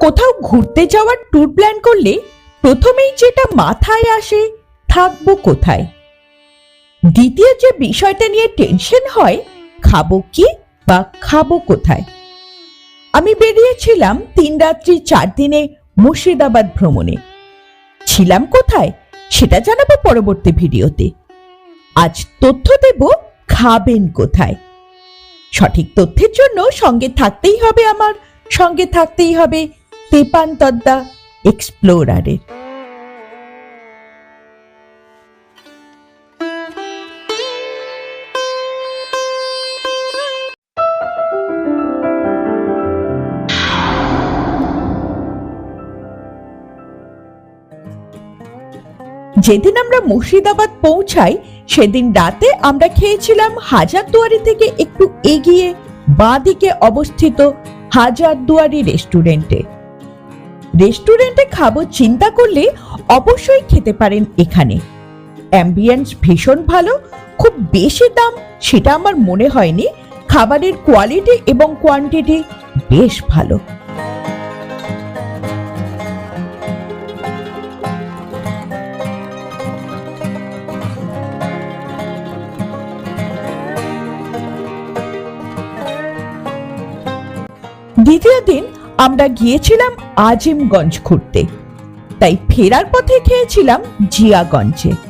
কোথাও ঘুরতে যাওয়ার ট্যুর প্ল্যান করলে প্রথমেই যেটা মাথায় আসে, থাকব কোথায়? দ্বিতীয় যে বিষয়টা নিয়ে টেনশন হয়, খাব কি বা খাব কোথায়? আমি বেরিয়েছিলাম তিন রাত্রি চার দিনে মুর্শিদাবাদ ভ্রমণে। ছিলাম কোথায় সেটা জানাব পরবর্তী ভিডিওতে। আজ তথ্য দেব খাবেন কোথায়। সঠিক তথ্যের জন্য সঙ্গে থাকতেই হবে আমার, সঙ্গে থাকতেই হবে তেপান তদ্দা এক্সপ্লোরারের যেদিন আমরা মুর্শিদাবাদ পৌঁছাই, সেদিন রাতে আমরা খেয়েছিলাম হাজারদুয়ারি থেকে একটু এগিয়ে বাঁদিকে অবস্থিত হাজারদুয়ারি রেস্টুরেন্টে। রেস্টুরেন্টে খাব চিন্তা করলে অবশ্যই খেতে পারেন এখানে। অ্যাম্বিয়েন্স ভীষণ ভালো, খুব বেশি দাম সেটা আমার মনে হয়নি, খাবারের কোয়ালিটি এবং কোয়ান্টিটি বেশ ভালো। দ্বিতীয় দিন আমরা গিয়েছিলাম আজিমগঞ্জ ঘুরতে। তাই ফেরার পথে খেয়েছিলাম জিয়াগঞ্জে।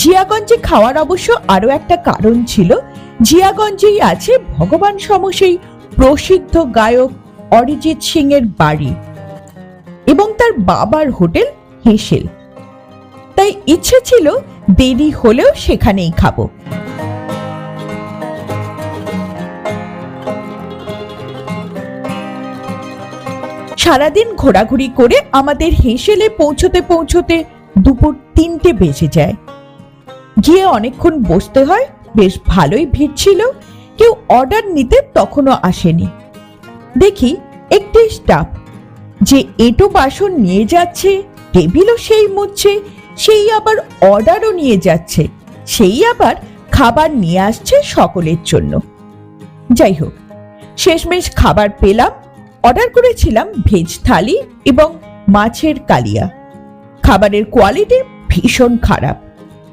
জিয়াগঞ্জে খাওয়ার অবশ্য আরও একটা কারণ ছিল। জিয়াগঞ্জেই আছে ভগবান সম সেই প্রসিদ্ধ গায়ক অরিজিৎ সিং এর বাড়ি এবং তার বাবার হোটেল হেসেল। তাই ইচ্ছে ছিল দেরি হলেও সেখানেই খাব। সারাদিন ঘোরাঘুরি করে আমাদের হেসেলে পৌঁছতে পৌঁছতে দুপুর তিনটে বেজে যায়। গিয়ে অনেকক্ষণ বসতে হয়। বেশ ভালোই ভিড় ছিল। কেউ অর্ডার নিতে তখনও আসেনি। দেখি একটি স্টাফ যে এটো বাসন নিয়ে যাচ্ছে টেবিলও সেই মুছছে, সেই আবার অর্ডারও নিয়ে যাচ্ছে, সেই আবার খাবার নিয়ে আসছে সকলের জন্য। যাই হোক, শেষমেশ খাবার পেলাম অর্ডার করেছিলাম ভেজ থালি এবং মাছের কালিয়া। খাবারের কোয়ালিটি ভীষণ খারাপ।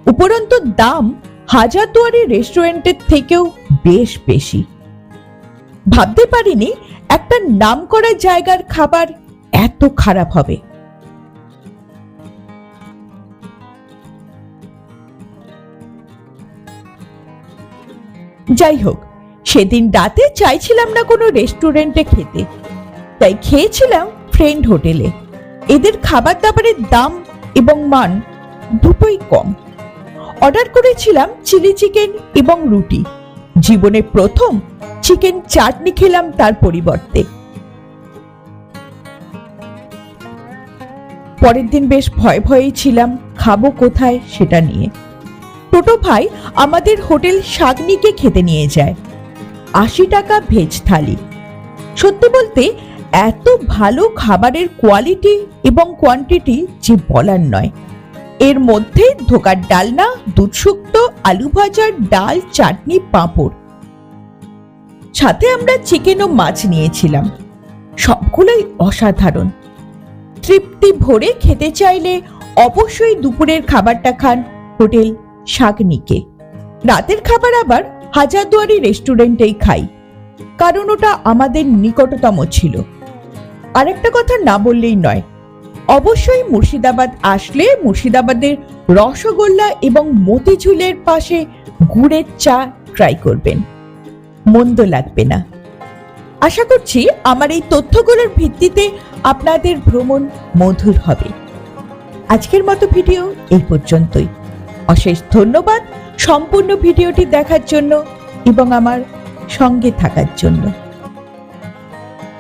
উপরন্তু দাম হাজারদুয়ারি রেস্টুরেন্টের থেকেও বেশ বেশি। ভাবতে পারিনি একটা নাম করা জায়গার খাবার এত খারাপ হবে। যাই হোক, সেদিন রাতে চাইছিলাম না কোনো রেস্টুরেন্টে খেতে। তাই খেয়েছিলাম ফ্রেন্ড হোটেলে। এদের খাবার দাবারের দাম এবং মান দুটোই কম। অর্ডার করেছিলাম চিলি চিকেন এবং রুটি। জীবনে প্রথম চিকেন চাটনি খেলাম তার পরিবর্তে। পরের দিন বেশ ভয় ভয়েই ছিলাম, খাব কোথায় সেটা নিয়ে। টোটো ভাই আমাদের হোটেল শাগনিকে খেতে নিয়ে যায়। আশি টাকা ভেজ থালি। সত্যি বলতে এত ভালো খাবারের কোয়ালিটি এবং কোয়ান্টিটি যে বলার নয়। এর মধ্যে ধোকার ডালনা, দুধ শুক্তো, আলু ভাজার ডাল, চাটনি, পাঁপড়। সাথে আমরা চিকেন ও মাছ নিয়েছিলাম। সবগুলোই অসাধারণ। তৃপ্তি ভরে খেতে চাইলে অবশ্যই দুপুরের খাবারটা খান হোটেল শাগনিকে রাতের খাবার আবার হাজারদুয়ারি রেস্টুরেন্টেই খাই, কারণ ওটা আমাদের নিকটতম ছিল। আরেকটা কথা না বললেই নয় অবশ্যই মুর্শিদাবাদ আসলে মুর্শিদাবাদের রসগোল্লা এবং মতিঝুলের পাশে গুড়ের চা ট্রাই করবেন। মন্দ লাগবে না। আশা করছি আমার এই তথ্যগুলোর ভিত্তিতে আপনাদের ভ্রমণ মধুর হবে। আজকের মতো ভিডিও এই পর্যন্তই। অশেষ ধন্যবাদ সম্পূর্ণ ভিডিওটি দেখার জন্য এবং আমার সঙ্গে থাকার জন্য।